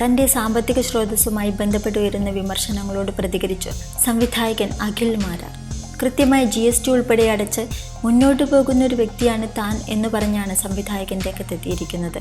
തന്റെ സാമ്പത്തിക സ്രോതസ്സുമായി ബന്ധപ്പെട്ട് വരുന്ന വിമർശനങ്ങളോട് പ്രതികരിച്ചു സംവിധായകൻ അഖിൽ മാരാർ കൃത്യമായി ജി എസ് ടി ഉൾപ്പെടെ അടച്ച് മുന്നോട്ട് പോകുന്ന ഒരു വ്യക്തിയാണ് താൻ എന്ന് പറഞ്ഞാണ് സംവിധായകൻ രംഗത്തെത്തിയിരിക്കുന്നത്.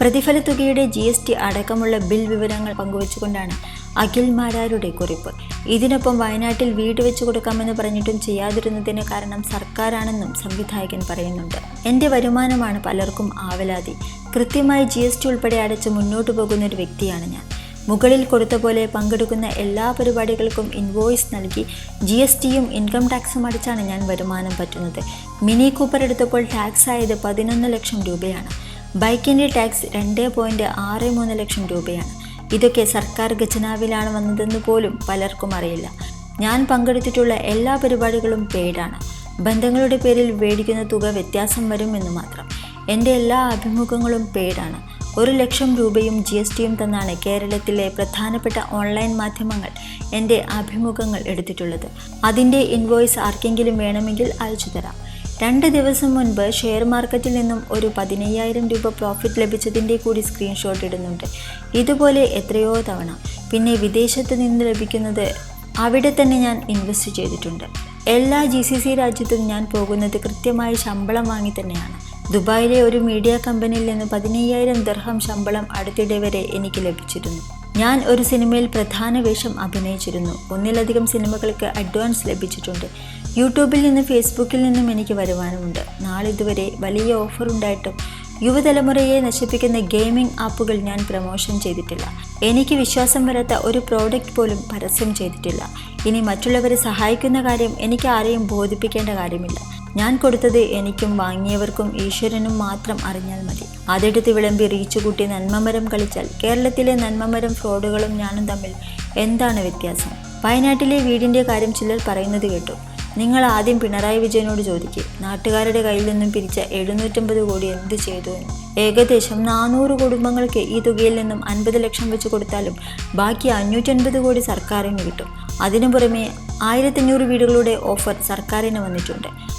പ്രതിഫല തുകയുടെ ജി എസ് ടി അടക്കമുള്ള ബിൽ വിവരങ്ങൾ പങ്കുവച്ചുകൊണ്ടാണ് അഖിൽ മാരാരുടെ കുറിപ്പ്. ഇതിനൊപ്പം വയനാട്ടിൽ വീട് വെച്ചു കൊടുക്കാമെന്ന് പറഞ്ഞിട്ടും ചെയ്യാതിരുന്നതിന് കാരണം സർക്കാരാണെന്നും സംവിധായകൻ പറയുന്നുണ്ട്. എന്റെ വരുമാനമാണ് പലർക്കും ആവലാതി. കൃത്യമായി ജി എസ് ടി ഉൾപ്പെടെ അടച്ച് മുന്നോട്ട് പോകുന്ന ഒരു വ്യക്തിയാണ് ഞാൻ. മുകളിൽ കൊടുത്ത പോലെ പങ്കെടുക്കുന്ന എല്ലാ പരിപാടികൾക്കും ഇൻവോയ്സ് നൽകി ജി എസ് ടിയും ഇൻകം ടാക്സും അടിച്ചാണ് ഞാൻ വരുമാനം പറ്റുന്നത്. മിനി കൂപ്പർ എടുത്തപ്പോൾ ടാക്സ് ആയത് പതിനൊന്ന് ലക്ഷം രൂപയാണ്. ബൈക്കിന്റെ ടാക്സ് രണ്ട് പോയിന്റ് ആറ് മൂന്ന് ലക്ഷം രൂപയാണ്. ഇതൊക്കെ സർക്കാർ ഖജനാവിലാണ് വന്നതെന്ന് പോലും പലർക്കും അറിയില്ല. ഞാൻ പങ്കെടുത്തിട്ടുള്ള എല്ലാ പരിപാടികളും പെയ്ഡാണ് ബന്ധങ്ങളുടെ പേരിൽ മേടിക്കുന്ന തുക വ്യത്യാസം വരും എന്ന് മാത്രം. എന്റെ എല്ലാ അഭിമുഖങ്ങളും പെയ്ഡാണ്. ഒരു ലക്ഷം രൂപയും ജി എസ് ടിയും തന്നാണ് കേരളത്തിലെ പ്രധാനപ്പെട്ട ഓൺലൈൻ മാധ്യമങ്ങൾ എന്റെ അഭിമുഖങ്ങൾ എടുത്തിട്ടുള്ളത്. അതിന്റെ ഇൻവോയ്സ് ആർക്കെങ്കിലും വേണമെങ്കിൽ അയച്ചു തരാം. രണ്ട് ദിവസം മുൻപ് ഷെയർ മാർക്കറ്റിൽ നിന്നും ഒരു പതിനയ്യായിരം രൂപ പ്രോഫിറ്റ് ലഭിച്ചതിന്റെ കൂടി സ്ക്രീൻഷോട്ട് ഇടുന്നുണ്ട്. ഇതുപോലെ എത്രയോ തവണ. പിന്നെ വിദേശത്ത് നിന്ന് ലഭിക്കുന്നത് അവിടെ തന്നെ ഞാൻ ഇൻവെസ്റ്റ് ചെയ്തിട്ടുണ്ട്. എല്ലാ ജി സി സി രാജ്യത്തും ഞാൻ പോകുന്നത് കൃത്യമായി ശമ്പളം വാങ്ങി തന്നെയാണ്. ദുബായിലെ ഒരു മീഡിയ കമ്പനിയിൽ നിന്ന് പതിനയ്യായിരം ദർഹം ശമ്പളം അടുത്തിടെ വരെ എനിക്ക് ലഭിച്ചിരുന്നു. ഞാൻ ഒരു സിനിമയിൽ പ്രധാന വേഷം അഭിനയിച്ചിരുന്നു. ഒന്നിലധികം സിനിമകൾക്ക് അഡ്വാൻസ് ലഭിച്ചിട്ടുണ്ട്. യൂട്യൂബിൽ നിന്നും ഫേസ്ബുക്കിൽ നിന്നും എനിക്ക് വരുമാനമുണ്ട് നാളിതുവരെ വലിയ ഓഫർ ഉണ്ടായിട്ടും യുവതലമുറയെ നശിപ്പിക്കുന്ന ഗെയിമിംഗ് ആപ്പുകൾ ഞാൻ പ്രമോഷൻ ചെയ്തിട്ടില്ല. എനിക്ക് വിശ്വാസം വരാത്ത ഒരു പ്രോഡക്റ്റ് പോലും പരസ്യം ചെയ്തിട്ടില്ല. ഇനി മറ്റുള്ളവരെ സഹായിക്കുന്ന കാര്യം എനിക്ക് ആരെയും ബോധിപ്പിക്കേണ്ട കാര്യമില്ല. ഞാൻ കൊടുത്തത് എനിക്കും വാങ്ങിയവർക്കും ഈശ്വരനും മാത്രം അറിഞ്ഞാൽ മതി. അതെടുത്ത് വിളമ്പി റീച്ച് കൂട്ടി നന്മമരം കളിച്ചാൽ കേരളത്തിലെ നന്മമരം ഫ്രോഡുകളും ഞാനും തമ്മിൽ എന്താണ് വ്യത്യാസം? വയനാട്ടിലെ വീടിന്റെ കാര്യം ചിലർ പറയുന്നത് കേട്ടു. നിങ്ങൾ ആദ്യം പിണറായി വിജയനോട് ചോദിക്കുക നാട്ടുകാരുടെ കയ്യിൽ നിന്നും പിരിച്ച എഴുന്നൂറ്റമ്പത് കോടി എന്ത് ചെയ്തു എന്ന്. ഏകദേശം നാനൂറ് കുടുംബങ്ങൾക്ക് ഈ തുകയിൽ നിന്നും അൻപത് ലക്ഷം വെച്ച് കൊടുത്താലും ബാക്കി അഞ്ഞൂറ്റൻപത് കോടി സർക്കാരിന് കിട്ടും. അതിനു പുറമെ ആയിരത്തഞ്ഞൂറ് വീടുകളുടെ ഓഫർ സർക്കാരിന് വന്നിട്ടുണ്ട്.